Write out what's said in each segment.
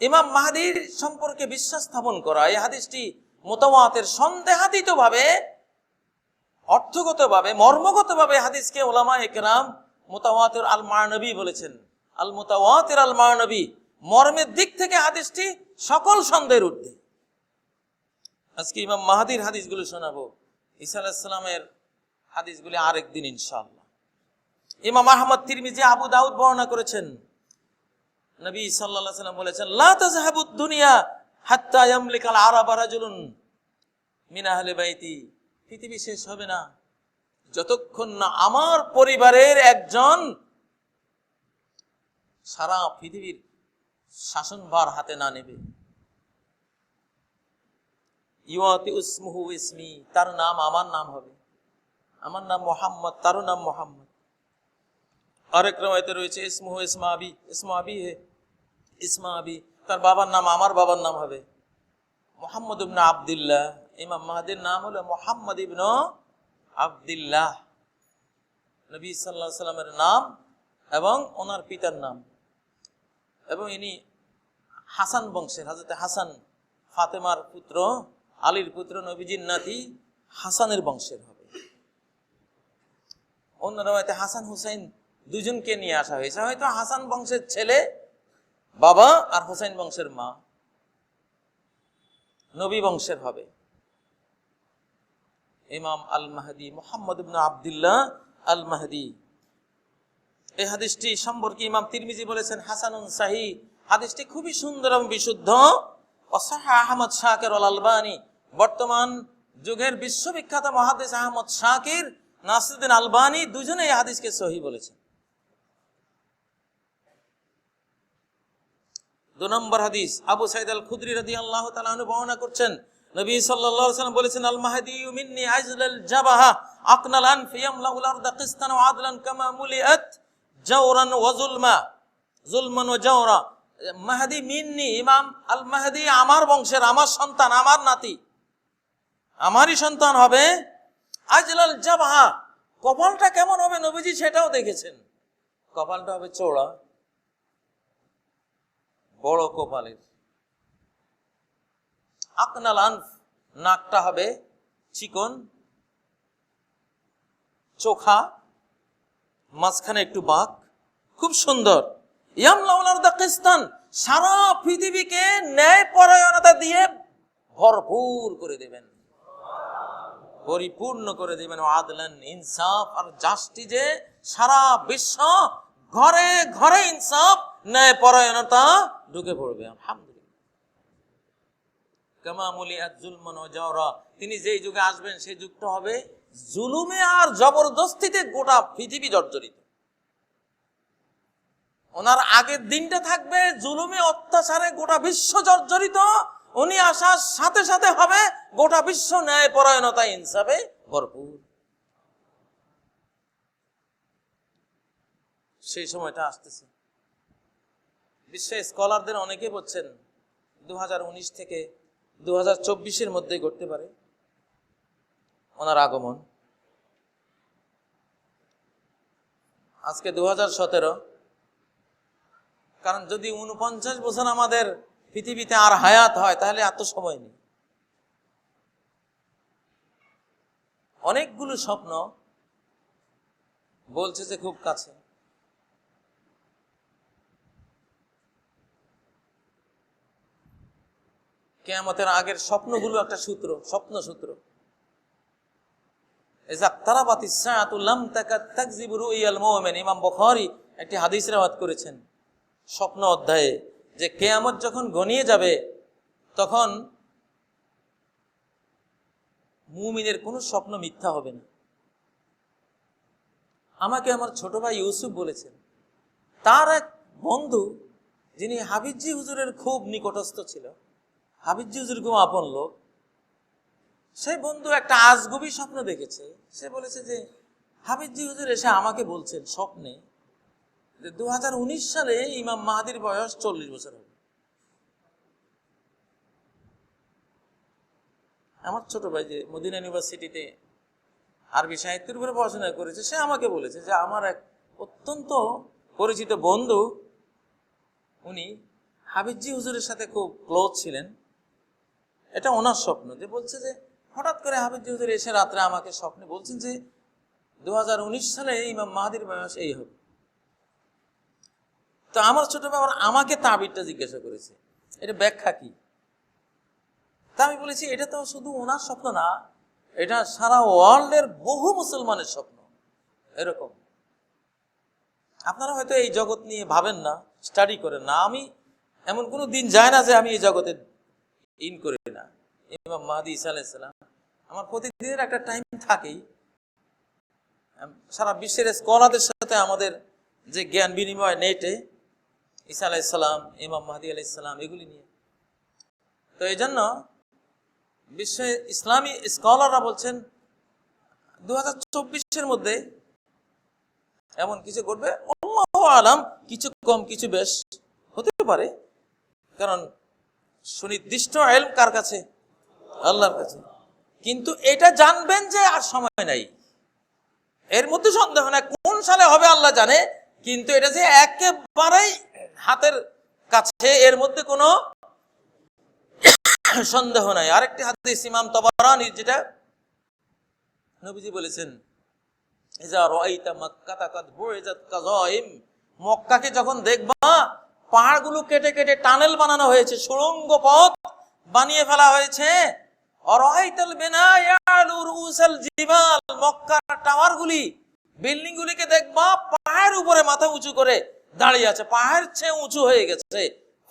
ইমাম মাহাদির সম্পর্কে বিশ্বাস স্থাপন করা, এই হাদিসটি মোতামাতের সন্দেহাতীত ভাবে অর্থগতভাবে, মর্মগতভাবে হাদিসকে ওলামা একরাম মোতাওয়াতের আল মানবী বলেছেন। আল মোতাওয়াতের আল মানবী মর্মের দিক থেকে হাদিসটি সকল সন্দেহের ঊর্ধ্বে। আজকে ইমাম মাহাদির হাদিসগুলো শোনাবো। ঈসা আলাহিসাল্লামের হাদিসগুলি আরেক দিন ইনশাআল্লাহ। ইমাম আহমদ তিরমিজি আবু দাউদ বর্ণনা করেছেন নবী আলাইহি সাল্লাম বলেছেন, লা তাযহাবুদ দুনিয়া হাত্তা ইয়ামলিকাল আরাবা রাজুলুন মিন আহলি বাইতি। পৃথিবী শেষ হবে না। যতক্ষণ না আমার পরিবারের একজন সারা পৃথিবীর শাসনভার হাতে না নেবে। ইউয়াতি উসমুহু ইসমি, তার নাম আমার নাম হবে। আমার নাম মোহাম্মদ, তারও নাম মোহাম্মদ। আরেক রয়েছে, ইসমুহু ইসমা আবি ইসমা আবি হে ইসমা আবি, তার বাবার নাম, আমার বাবার নাম হবে মোহাম্মদ ইবনে আবদুল্লাহ। ইমাম মাহাদির নাম হলো মোহাম্মদ ইবন আবদুল্লাহ। নবী সাল্লাহ সাল্লামের নাম এবং ওনার পিতার নাম। এবং ইনি হাসান বংশের হাজরতে হাসান ফাতেমার পুত্র, আলীর পুত্র, নবীজির নাতি হাসানের বংশের হবে। অন্যরা হয়তো হাসান হুসাইন দুজনকে নিয়ে আসা হয়েছে। হয়তো হাসান বংশের ছেলে বাবা আর হুসাইন বংশের মা। নবী বংশের হবে। ইমাম আল মাহদি মোহাম্মদ আবদুল্লাহ আল মাহদি এই হাদিসটি সম্পর্কে ইমাম তিরমিজি বলেছেন, হাসানুন সাহি। হাদিসটি খুবই সুন্দর এবং বিশুদ্ধ। অসাহা আহমদ শাকের আল আলবানি। বর্তমান যুগের বিশ্ববিখ্যাত মহাদেশ আহমদ শাকির, নাসিরুদ্দিন আলবানী দুজনে এই হাদিসকে সহি বলেছেন। দু নম্বর হাদিস, আবু সাইদ আল খুদ্রি রাদি আল্লাহ তালু বর্ণনা করছেন, নবী আলাইহি সাল্লাম বলেছেন আল মাহদি মিন্নি আজলাল জাবাহা আকনাল আনফ ইয়ামলাউল আরদা কিসতান ওয়া আদলান কামা মুলিআত জাওরান ওয়া যুলমা যুলমান ওয়া জাওরা। মাহদি মিন্নি ইমাম আল মাহদি আমার বংশের, আমার সন্তান, আমার নাতি। আমারই সন্তান হবে আজলাল জাবাহা। কপালটা কেমন হবে নবীজি সেটাও দেখেছেন। কপালটা হবে চওড়া। বড় কপালের আকনাল আনফ, নাকটা হবে চিকন, চোখা, মাঝখানে একটু বাঁক। খুব সুন্দর। সারা পৃথিবীকে ন্যায় পরায়ণতা দিয়ে ভরপুর করে দেবেন। পরিপূর্ণ করে দেবেন। আদলান ইনসাফ আর জাস্টিজে সারা বিশ্ব ঘরে ঘরে ইনসাফ, ন্যায় পরায়ণতা ঢুকে পড়বে, আলহামদুলিল্লাহ। তিনি যেই যুগে আসবেন, সেই যুগটা হবে জুলুমে আর জবরদস্তিতে গোটা পৃথিবী জর্জরিত। ওনার আগের দিনটা থাকবে জুলুমে অত্যাচারে গোটা বিশ্ব জর্জরিত। উনি আসার সাথে সাথে হবে গোটা বিশ্ব ন্যায় পরায়ণতা ইনসাফে ভরপুর। সেই সময়টা আসতেছে। বিশ্বে স্কলারদের অনেকে বলছেন দু হাজার উনিশ থেকে দু হাজার মধ্যে ঘটতে পারে ওনার আগমন। আজকে দু হাজার সতেরো। কারণ যদি উনপঞ্চাশ বছর আমাদের পৃথিবীতে আর হায়াত হয়, তাহলে এত সময় নেই। অনেকগুলো স্বপ্ন বলছে যে খুব কাছে। কেয়ামতের আগের স্বপ্নগুলো একটা সূত্র, স্বপ্ন সূত্র। ইমাম বখারি একটি হাদিস রেওয়াত করেছেন। স্বপ্ন অধ্যায়ে, যে কেয়ামত যখন গনিয়ে যাবে, তখন মুমিনের কোনো স্বপ্ন মিথ্যা হবে না। আমাকে আমার ছোট ভাই ইউসুফ বলেছেন, তার এক বন্ধু, যিনি হাবিজি হুজুরের খুব নিকটস্থ ছিল হাবিজি হুজুর খুব আপন লোক সেই বন্ধু একটা আজগুবি স্বপ্ন দেখেছে। সে বলেছে যে হাবিজি হুজুর এসে আমাকে বলছেন স্বপ্নে যে দুহাজার উনিশ সালে ইমাম মাহাদির বয়স চল্লিশ বছর হবে। আমার ছোট ভাই যে মদিনা ইউনিভার্সিটিতে আরবি সাহিত্যের উপরে পড়াশোনা করেছে, সে আমাকে বলেছে যে আমার এক অত্যন্ত পরিচিত বন্ধু, উনি হাবিজি হুজুরের সাথে খুব ক্লোজ ছিলেন। এটা ওনার স্বপ্ন যে বলছে যে হঠাৎ করে হাবিজি হুজুর এসে রাত্রে আমাকে স্বপ্নে বলছেন যে দু সালে ইমাম মাহাদির বয়স এই হবে। তো আমার ছোট বাবার আমাকে তাবিরটা জিজ্ঞাসা করেছে, এটা ব্যাখ্যা কি? তা আমি বলেছি, এটা তো শুধু ওনার স্বপ্ন না, এটা সারা ওয়ার্ল্ডের বহু মুসলমানের স্বপ্ন, এরকম। আপনারা হয়তো এই জগৎ নিয়ে ভাবেন না, স্টাডি করেন না, আমি এমন কোনো দিন যায় না যে আমি এই জগতে ইন করি ইমাম মাহাদি ইসা আমার প্রতিদিনের একটা টাইম থাকেই। সারা বিশ্বের স্কলারদের সাথে আমাদের যে জ্ঞান বিনিময় নেটে ঈসা আলাইসালাম ইমাম মাহাদি আলাইসালাম এগুলি নিয়ে। তো এই জন্য বিশ্বে ইসলামী স্কলাররা বলছেন দু হাজার মধ্যে এমন কিছু ঘটবে। আলাম কিছু কম, কিছু বেশ হতে পারে। কারণ সুনির্দিষ্ট এলম কার কাছে? আল্লাহর কাছে। কিন্তু এটা জানবেন যে আর সময় নাই। এর মধ্যে সন্দেহ নাই কোন সালে হবে আল্লাহ জানে, কিন্তু এটা যে একেবারেই হাতের কাছে, এর মধ্যে কোনো সন্দেহ নাই। আরেকটি হাদিস ইমাম তবারানির যেটা নবীজি বলেছেন মক্কাকে যখন দেখবা, পাহাড়গুলো কেটে কেটে টানেল বানানো হয়েছে, সুড়ঙ্গ পথ বানিয়ে ফেলা হয়েছে অরাইতাল জিবাল, মক্কার দেখবা পাহাড়ের উপরে মাথা উঁচু করে দাঁড়িয়ে আছে পাহাড় চেয়ে উঁচু হয়ে গেছে।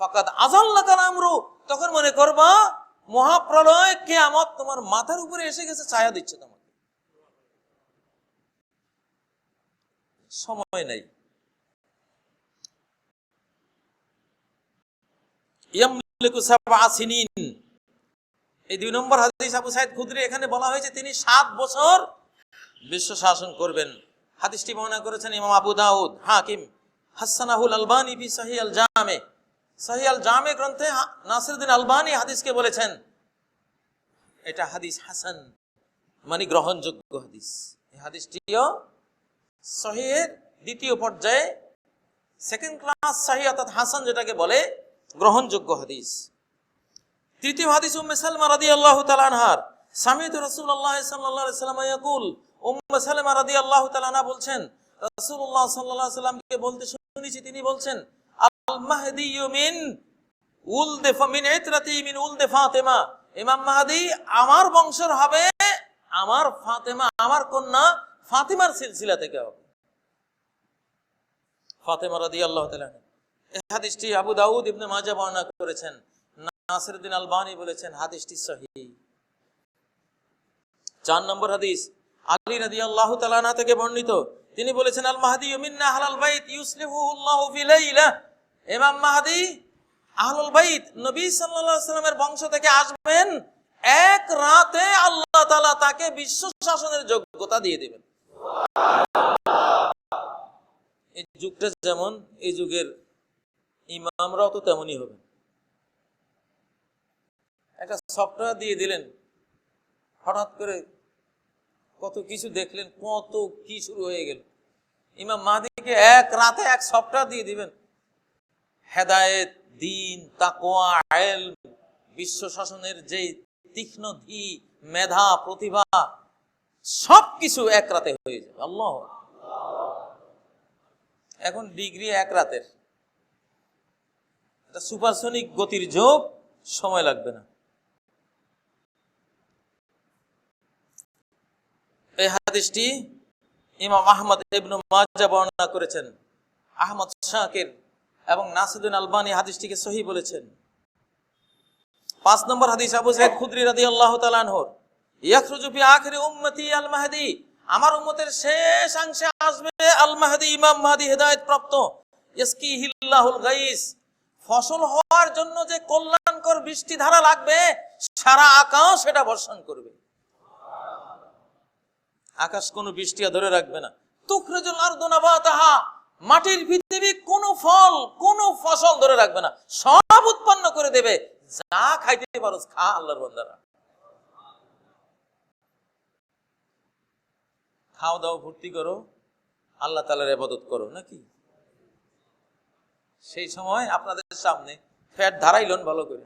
ফাকাদ তখন মনে করবা, মহাপ্রলয় তোমার মাথার উপরে এসে গেছে, ছায়া দিচ্ছে তোমাকে। সময় নাই। ইয়ামলিকু সাবআ সিনিন। এই দুই নম্বর হাদিস আবু সাইদ খুদরি এখানে বলা হয়েছে, তিনি সাত বছর বিশ্ব শাসন করবেন। হাদিসটি বর্ণনা করেছেন ইমাম আবু দাউদ, হাকিম, হাসানাহুল আলবানি ফি সহি আল জামে। সহি আল জামে গ্রন্থে নাসিরুদ্দিন আলবানি হাদিসকে বলেছেন, এটা হাদিস হাসান মানে গ্রহণযোগ্য হাদিস। এই হাদিসটিও সহিহের দ্বিতীয় পর্যায়ে সেকেন্ড ক্লাস সহি অর্থাৎ হাসান যেটাকে বলে, গ্রহণযোগ্য হাদিস। তৃতীয় হাদিস উম্মে সালমা রাদিয়াল্লাহু তাআলা আনহার। সামিতু রাসূলুল্লাহ সাল্লাল্লাহু আলাইহি সাল্লাম ইয়াকুল, উম্মে সালমা রাদিয়াল্লাহু তাআলা আনহা বলছেন, রাসূলুল্লাহ সাল্লাল্লাহু আলাইহি সাল্লামকে বলতে শুনেছি, তিনি বলছেন আল মাহদি মিন উলদে মিন ইতরাতি মিন উলদে ফাতেমা। ইমাম মাহদি, আমার বংশের হবে আমার ফাতেমা, আমার কন্যা ফাতিমার সিলসিলা থেকে হবে। ফাতেমা রাদিয়াল্লাহু তাআলা। এই হাদিসটি আবু দাউদ ইবনে মাজা বর্ণনা করেছেন। নাসিরউদ্দিন আলবানি বলেছেন, হাদিসটি সহি। চার নম্বর হাদিস, আলী রাদিয়াল্লাহু তাআলা আনহা থেকে বর্ণিত। তিনি বলেছেন, আল মাহদি মিন্না আহলাল বাইত ইউসলিহু আল্লাহু ফি ইমাম মাহদি আহলুল বাইত নবী সাল্লাল্লাহু বংশ থেকে আসবেন, এক রাতে আল্লাহ তাআলা তাকে বিশ্ব শাসনের যোগ্যতা দিয়ে দিবেন। এই যুগটা যেমন, এই যুগের ইমামরাও তো তেমনই হবে একটা সফটওয়্যার দিয়ে দিলেন। হঠাৎ করে কত কিছু দেখলেন, কত কি শুরু হয়ে গেল। ইমাম মাহদিকে এক রাতে এক সফটওয়্যার দিয়ে দিবেন। হেদায়েত, দিন তাকোয়া আয়েল বিশ্ব শাসনের যে তীক্ষ্ণ ধি, মেধা, প্রতিভা সব কিছু এক রাতে হয়ে যাবে। আল্লাহ। এখন ডিগ্রি এক রাতের। সুপারসনিক গতির যোগ, সময় লাগবে না এই হাদিসটি ইমাম আহমদ ইবনু মাজা বর্ণনা করেছেন। আহমদ শাকির এবং নাসিদুন আলবানি হাদিসটিকে সহি বলেছেন। পাঁচ নম্বর হাদিস, আবু খুদরি আনহুর, ইয়াখরুজু ফি আখিরি উম্মতি আল মাহদি আমার উম্মতের আসবে আল মাহদি ইমাম মাহদি হেদায়েত প্রাপ্ত। ইয়াসকিহিল্লাহুল গাইস, ফসল হওয়ার জন্য যে কল্যাণকর বৃষ্টি ধারা লাগবে, সারা আকাশ সেটা বর্ষণ করবে। আকাশ কোনো বৃষ্টি ধরে রাখবে না। তুখরেজুল আরদু নাবাতাহা, মাটির পৃথিবী কোন ফল, কোন ফসল ধরে রাখবে না। সব উৎপন্ন করে দেবে। যা খাইতে পারো, খা আল্লাহর বান্দারা। খাও দাও ভর্তি করো। আল্লাহ তালার ইবাদত করো, নাকি? সেই সময় আপনাদের সামনে ফ্যাট ধারাইলন ভালো করে।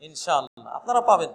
ইনশাআল্লাহ, আপনারা পাবেন।